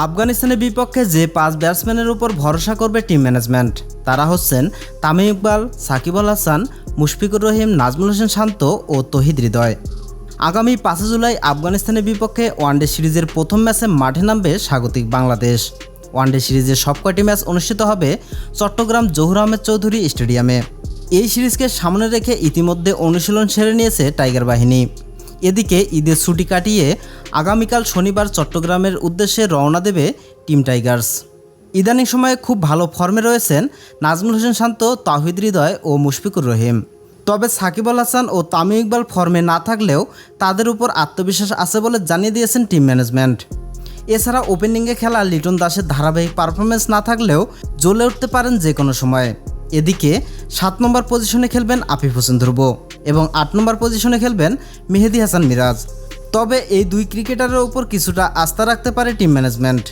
আফগানিস্তানের বিপক্ষে যে পাঁচ ব্যাটসম্যানের উপর ভরসা করবে টিম ম্যানেজমেন্ট, তারা হচ্ছেন তামিম ইকবাল, সাকিব আল হাসান, মুশফিকুর রহিম, নাজমুল হোসেন শান্ত ও তহিদ হৃদয়। আগামী পাঁচই জুলাই আফগানিস্তানের বিপক্ষে ওয়ানডে সিরিজের প্রথম ম্যাচে মাঠে নামবে স্বাগতিক বাংলাদেশ। ওয়ানডে সিরিজের সবকটি ম্যাচ অনুষ্ঠিত হবে চট্টগ্রাম জহুর আহমেদ চৌধুরী স্টেডিয়ামে। এই সিরিজকে সামনে রেখে ইতিমধ্যে অনুশীলন সেরে নিয়েছে টাইগার বাহিনী। এদিকে ঈদের ছুটি কাটিয়ে আগামীকাল শনিবার চট্টগ্রামের উদ্দেশ্যে রওনা দেবে টিম টাইগার্স। ইদানিং সময়ে খুব ভালো ফর্মে রয়েছেন নাজমুল হোসেন শান্ত, তাহিদ হৃদয় ও মুশফিকুর রহিম। তবে সাকিব আল হাসান ও তামিম ইকবাল ফর্মে না থাকলেও তাদের উপর আত্মবিশ্বাস আছে বলে জানিয়ে দিয়েছেন টিম ম্যানেজমেন্ট। এছাড়া ওপেনিংয়ে খেলা লিটন দাসের ধারাবাহিক পারফরমেন্স না থাকলেও জ্বলে উঠতে পারেন যে কোনো সময়ে। এদিকে সাত নম্বর পজিশনে খেলবেন আফিফ হোসেন ধ্রুব এবং আট নম্বর পজিশনে খেলবেন মেহেদি হাসান মিরাজ। তবে এই দুই ক্রিকেটারের ওপর কিছুটা আস্থা রাখতে পারে টিম ম্যানেজমেন্ট।